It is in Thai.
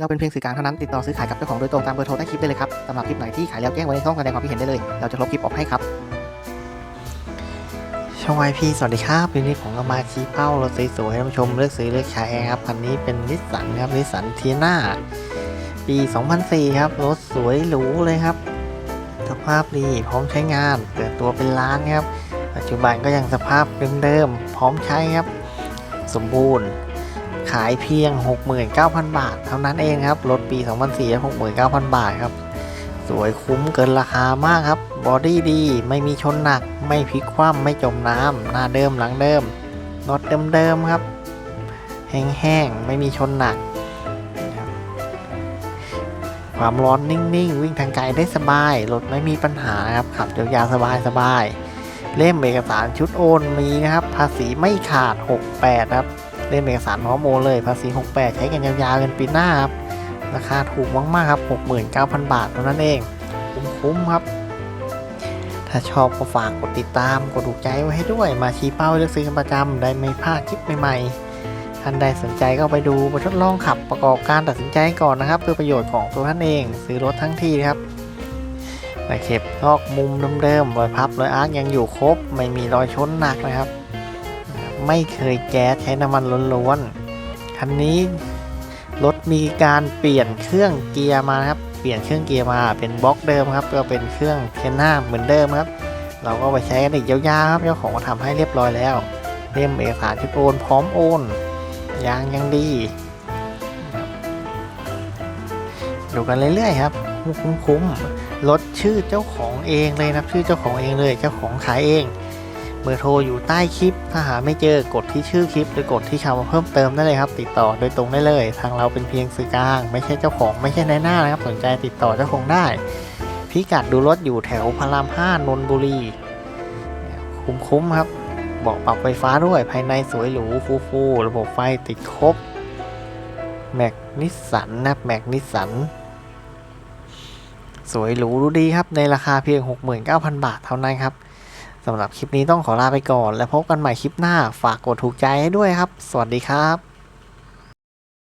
เราเป็นเพียงสื่อกลางเท่านั้นติดต่อซื้อขายกับเจ้าของโดยตรงตามเบอร์โทรใต้คลิปได้เลยครับสำหรับคลิปไหนที่ขายแล้วแจ้งไว้ในช่องแสดงความคิดเห็นได้เลย เราจะลบคลิปออกให้ครับช่องไอพีสวัสดีครับวันนี้ผมก็มาชี้เป้ารถสวยๆให้ท่านผู้ชมเลือกซื้อเลือกใช้ครับคันนี้เป็นนิสสันครับนิสสันทีน่าปี 2004 ครับรถสวยหรูเลยครับสภาพดีพร้อมใช้งานเปิดตัวเป็นล้านครับ ปัจจุบันก็ยังสภาพเดิมๆพร้อมใช้ครับ สมบูรณ์ ขายเพียง 69,000 บาท เท่านั้นเองครับรถปี 2004 69,000 บาทครับ สวยคุ้มเกินราคามากครับ บอดี้ดี ไม่มีชนหนัก ไม่พลิกคว่ำไม่จมน้ำหน้าเดิมหลังเดิมน็อตเดิมๆครับ แห้งๆ ไม่มีชนหนักครับความร้อนนิ่งๆ วิ่งทางไกลได้สบาย รถไม่มีปัญหาครับ ขับยาวๆสบายๆเล่มเอกสารชุดโอนมีนะครับ ภาษีไม่ขาด 68 ครับ เล่มเอกสารพร้อมโอเลยภาษี 68 ใช้กันยาวๆกันปีหน้าครับ ราคาถูกมากๆครับ69,000 บาทเท่านั้นเอง คุ้มๆครับ ถ้าชอบก็ฝากกดติดตาม กดถูกใจไว้ให้ด้วย มาชี้เป้าเลือกซื้อกันประจำได้ไม่พลาดคลิปใหม่ๆท่านใดสนใจก็ไปดูมาทดลองขับประกอบการตัดสินใจก่อนนะครับ เพื่อประโยชน์ของตัวท่านเอง ซื้อรถทั้งทีครับตะเข็บนอกมุมเดิมๆรอยพับรอยอาร์คยังอยู่ครบ ไม่มีรอยชนหนักนะครับ ไม่เคยแก๊สใช้น้ำมันล้วนๆ คันนี้รถมีการเปลี่ยนเครื่องเกียร์มาครับ เปลี่ยนเครื่องเกียร์มาเป็นบล็อกเดิมครับ ก็เป็นเครื่องเทนหน้าเหมือนเดิมครับ เราก็ไปใช้กันอีกยาวๆครับ เจ้าของก็ทำให้เรียบร้อยแล้วเล่มเอกสารที่โอนพร้อมโอนยางยังดี ดูกันเรื่อยๆครับ คุ้มๆรถชื่อเจ้าของเองเลยนะครับชื่อเจ้าของเองเลย เจ้าของขายเอง เบอร์โทรอยู่ใต้คลิป ถ้าหาไม่เจอกดที่ชื่อคลิปหรือกดที่คำว่าเพิ่มเติมได้เลยครับ ติดต่อโดยตรงได้เลย ทางเราเป็นเพียงสื่อกลาง ไม่ใช่เจ้าของไม่ใช่นายหน้านะครับสนใจติดต่อเจ้าของได้ พิกัดดูรถอยู่แถวพระรามห้านนทบุรีคุ้มๆครับบอกปรับไฟฟ้าด้วยภายในสวยหรูฟูฟูระบบไฟติดครบแม็กนิสสันนะแม็กนิสสันสวยหรูดูดีครับในราคาเพียง 69,000 บาทเท่านั้นครับำหรับคลิปนี้ต้องขอลาไปก่อน แล้วพบกันใหม่คลิปหน้า ฝากกดถูกใจให้ด้วยครับ สวัสดีครับ